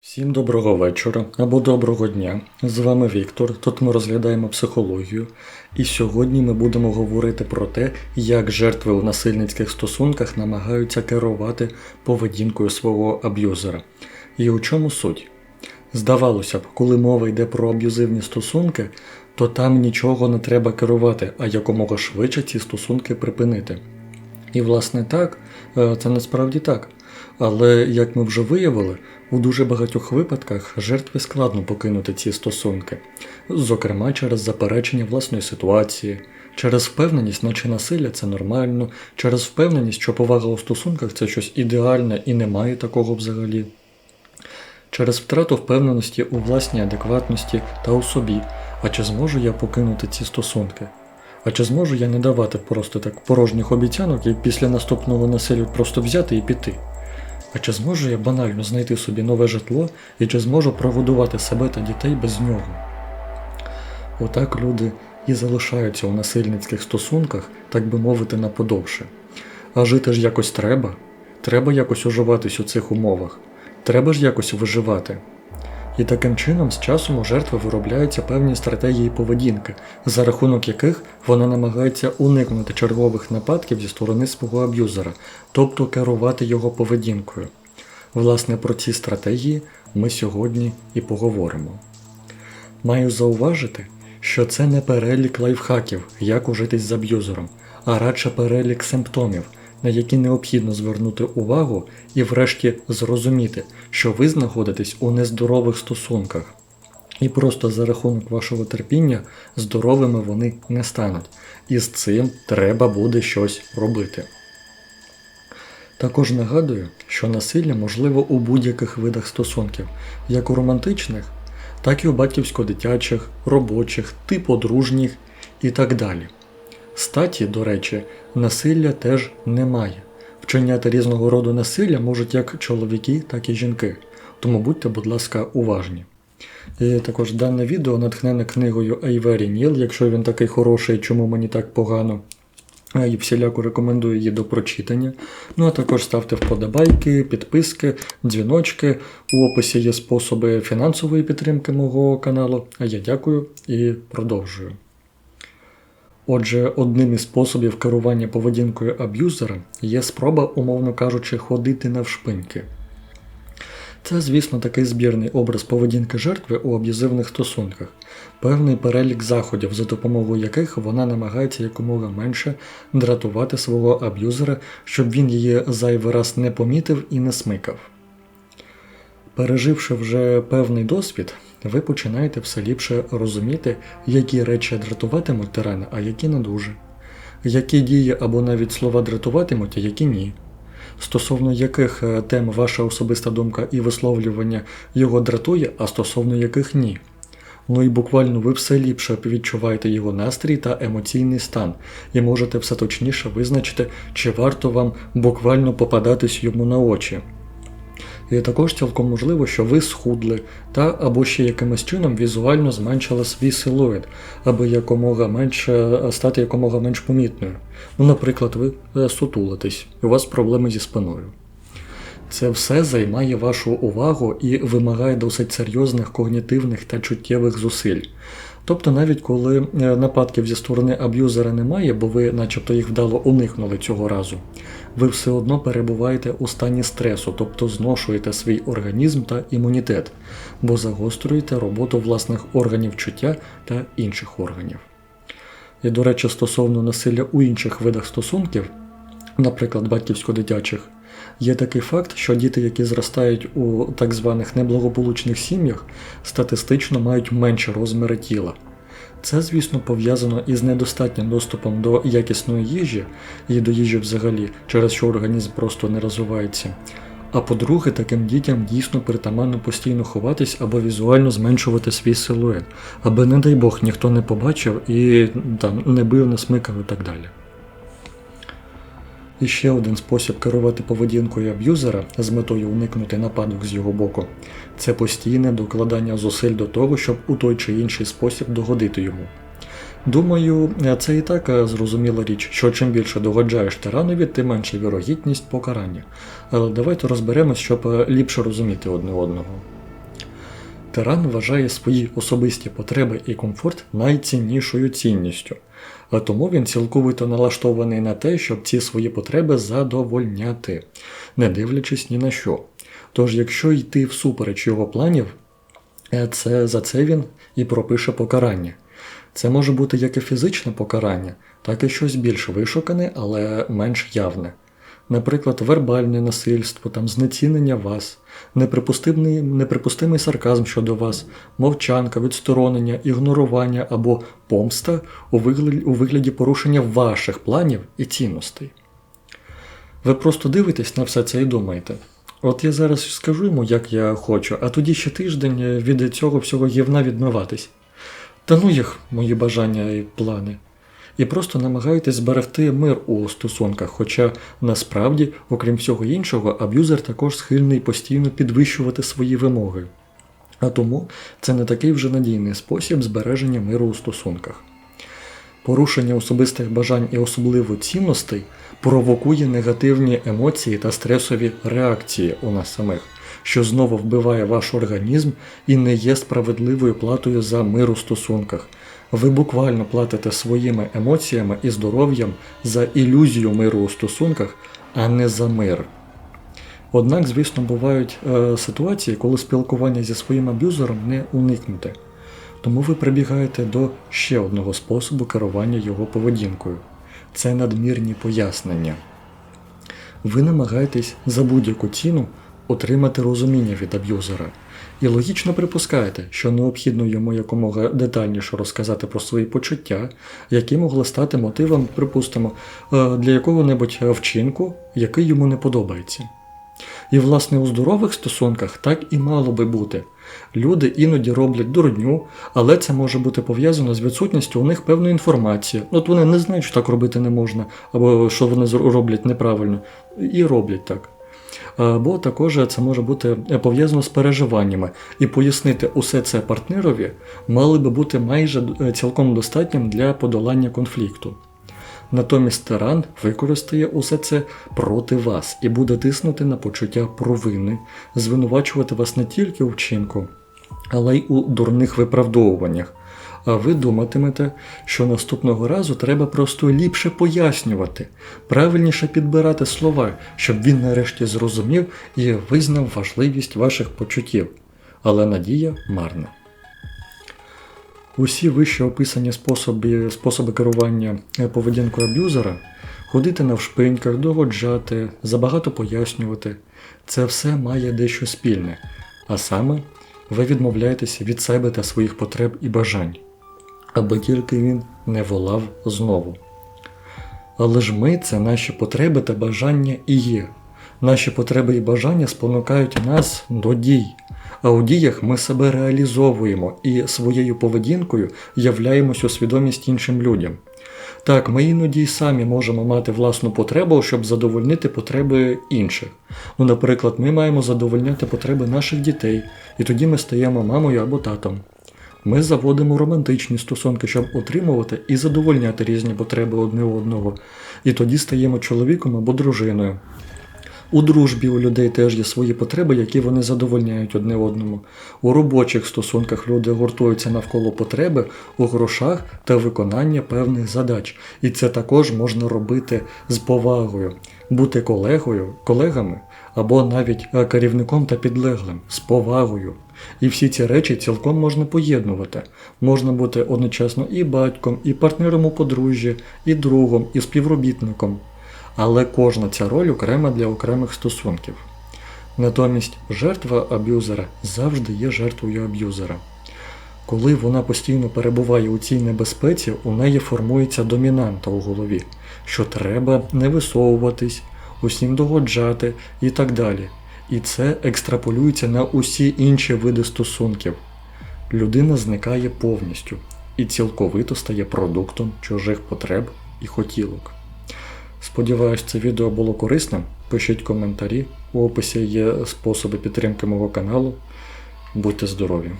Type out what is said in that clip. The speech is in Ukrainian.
Всім доброго вечора або доброго дня. З вами Віктор. Тут ми розглядаємо психологію, і сьогодні ми будемо говорити про те, як жертви у насильницьких стосунках намагаються керувати поведінкою свого аб'юзера. І у чому суть? Здавалося б, коли мова йде про аб'юзивні стосунки, то там нічого не треба керувати, а якомога швидше ці стосунки припинити. І власне так, е, це насправді так. Але як ми вже виявили, у дуже багатьох випадках жертві складно покинути ці стосунки, зокрема через заперечення власної ситуації, через впевненість, наче насилля це нормально, через впевненість, що повага у стосунках це щось ідеальне і немає такого взагалі. Через втрату впевненості у власній адекватності та у собі. А чи зможу я покинути ці стосунки? А чи зможу я не давати просто так порожніх обіцянок і після наступного насилля просто взяти і піти? А чи зможу я банально знайти собі нове житло і чи зможу прогодувати себе та дітей без нього? Отак люди і залишаються у насильницьких стосунках, так би мовити, на подовше. А жити ж якось треба. Треба якось уживатись у цих умовах. Треба ж якось виживати. І таким чином з часом у жертви виробляються певні стратегії поведінки, за рахунок яких вона намагається уникнути чергових нападків зі сторони свого аб'юзера, тобто керувати його поведінкою. Власне, про ці стратегії ми сьогодні і поговоримо. Маю зауважити, що це не перелік лайфхаків, як ужитись з аб'юзером, а радше перелік симптомів, на які необхідно звернути увагу і врешті зрозуміти, що ви знаходитесь у нездорових стосунках. І просто за рахунок вашого терпіння здоровими вони не стануть. І з цим треба буде щось робити. Також нагадую, що насилля можливо у будь-яких видах стосунків, як у романтичних, так і у батьківсько-дитячих, робочих, типу дружніх і так далі. Статі, до речі, насилля теж немає. Вчиняти різного роду насилля можуть як чоловіки, так і жінки. Тому будьте, будь ласка, уважні. І також дане відео натхнене книгою Айвері Ніл, якщо він такий хороший, чому мені так погано. І всіляко рекомендую її до прочитання. Ну а також ставте вподобайки, підписки, дзвіночки. У описі є способи фінансової підтримки мого каналу. А я дякую і продовжую. Отже, одним із способів керування поведінкою аб'юзера є спроба, умовно кажучи, ходити навшпиньки. Це, звісно, такий збірний образ поведінки жертви у аб'юзивних стосунках, певний перелік заходів, за допомогою яких вона намагається якомога менше дратувати свого аб'юзера, щоб він її зайвий раз не помітив і не смикав. Переживши вже певний досвід, ви починаєте все ліпше розуміти, які речі дратуватимуть тирана, а які не дуже, які дії або навіть слова дратуватимуть, а які ні. Стосовно яких е, тем ваша особиста думка і висловлювання його дратує, а стосовно яких ні. Ну і буквально ви все ліпше відчуваєте його настрій та емоційний стан, і можете все точніше визначити, чи варто вам буквально попадатись йому на очі. І також цілком можливо, що ви схудли та або ще якимось чином візуально зменшили свій силует, аби якомога менше стати якомога менш помітною. Ну, наприклад, ви е, сутулитесь, у вас проблеми зі спиною. Це все займає вашу увагу і вимагає досить серйозних когнітивних та чуттєвих зусиль. Тобто, навіть коли е, нападків зі сторони аб'юзера немає, бо ви начебто їх вдало уникнули цього разу, ви все одно перебуваєте у стані стресу, тобто зношуєте свій організм та імунітет, бо загострюєте роботу власних органів чуття та інших органів. І, до речі, стосовно насилля у інших видах стосунків, наприклад, батьківсько-дитячих, є такий факт, що діти, які зростають у так званих неблагополучних сім'ях, статистично мають менші розміри тіла. Це, звісно, пов'язано із недостатнім доступом до якісної їжі і до їжі взагалі, через що організм просто не розвивається. А по-друге, таким дітям дійсно притаманно постійно ховатись або візуально зменшувати свій силует, аби, не дай Бог, ніхто не побачив і там не бив, не смикав і так далі. І ще один спосіб керувати поведінкою аб'юзера з метою уникнути нападок з його боку це постійне докладання зусиль до того, щоб у той чи інший спосіб догодити йому. Думаю, це і так зрозуміла річ, що чим більше догоджаєш тиранові, тим менша вірогідність покарання. Але давайте розберемось, щоб ліпше розуміти одне одного. тиран вважає свої особисті потреби і комфорт найціннішою цінністю, тому він цілковито налаштований на те, щоб ці свої потреби задовольняти, не дивлячись ні на що. Тож, якщо йти всупереч його планів, е, це за це він і пропише покарання. Це може бути як і фізичне покарання, так і щось більш вишукане, але менш явне. Наприклад, вербальне насильство, там, знецінення вас, неприпустимий, неприпустимий сарказм щодо вас, мовчанка, відсторонення, ігнорування або помста у вигляді, у вигляді порушення ваших планів і цінностей. Ви просто дивитесь на все це і думаєте. От я зараз скажу йому, як я хочу, а тоді ще тиждень від цього всього гівна відмиватись. Та ну їх, мої бажання і плани. І просто намагаєтесь зберегти мир у стосунках, хоча насправді, окрім всього іншого, аб'юзер також схильний постійно підвищувати свої вимоги. А тому це не такий вже надійний спосіб збереження миру у стосунках. Порушення особистих бажань і особливо цінностей провокує негативні емоції та стресові реакції у нас самих, що знову вбиває ваш організм і не є справедливою платою за мир у стосунках. Ви буквально платите своїми емоціями і здоров'ям за ілюзію миру у стосунках, а не за мир. Однак, звісно, бувають е, ситуації, коли спілкування зі своїм аб'юзером не уникнути. Тому ви прибігаєте до ще одного способу керування його поведінкою це надмірні пояснення. Ви намагаєтесь за будь-яку ціну отримати розуміння від аб'юзера. І логічно припускаєте, що необхідно йому якомога детальніше розказати про свої почуття, які могли стати мотивом, припустимо, е, для якого-небудь вчинку, який йому не подобається. І, власне, у здорових стосунках так і мало би бути. Люди іноді роблять дурню, але це може бути пов'язано з відсутністю у них певної інформації. От вони не знають, що так робити не можна, або що вони роблять неправильно, і роблять так. Або також це може бути пов'язано з переживаннями, і пояснити усе це партнерові мали би бути майже цілком достатнім для подолання конфлікту. Натомість тиран використає усе це проти вас і буде тиснути на почуття провини, звинувачувати вас не тільки у вчинку, але й у дурних виправдовуваннях. А ви думатимете, що наступного разу треба просто ліпше пояснювати, правильніше підбирати слова, щоб він нарешті зрозумів і визнав важливість ваших почуттів. Але надія марна. Усі вище описані способи, способи керування поведінкою аб'юзера ходити навшпиньках, догоджати, забагато пояснювати це все має дещо спільне, а саме ви відмовляєтеся від себе та своїх потреб і бажань, аби тільки він не волав знову. Але ж ми це наші потреби та бажання і є. Наші потреби і бажання спонукають нас до дій а у діях ми себе реалізовуємо і своєю поведінкою являємось у свідомість іншим людям. Так, ми іноді й самі можемо мати власну потребу, щоб задовольнити потреби інших. Ну, наприклад, ми маємо задовольняти потреби наших дітей, і тоді ми стаємо мамою або татом. Ми заводимо романтичні стосунки, щоб отримувати і задовольняти різні потреби одне одного, і тоді стаємо чоловіком або дружиною. У дружбі у людей теж є свої потреби, які вони задовольняють одне одному. У робочих стосунках люди гуртуються навколо потреби у грошах та виконання певних задач. І це також можна робити з повагою, бути колегою, колегами або навіть е, керівником та підлеглим з повагою. І всі ці речі цілком можна поєднувати. Можна бути одночасно і батьком, і партнером у подружжі, і другом, і співробітником але кожна ця роль окрема для окремих стосунків. Натомість жертва аб'юзера завжди є жертвою аб'юзера. Коли вона постійно перебуває у цій небезпеці, у неї формується домінанта у голові, що треба не висовуватись, усім догоджати і так далі. І це екстраполюється на усі інші види стосунків. Людина зникає повністю і цілковито стає продуктом чужих потреб і хотілок. Сподіваюсь, це відео було корисним. Пишіть коментарі. У описі є способи підтримки мого каналу. Будьте здорові!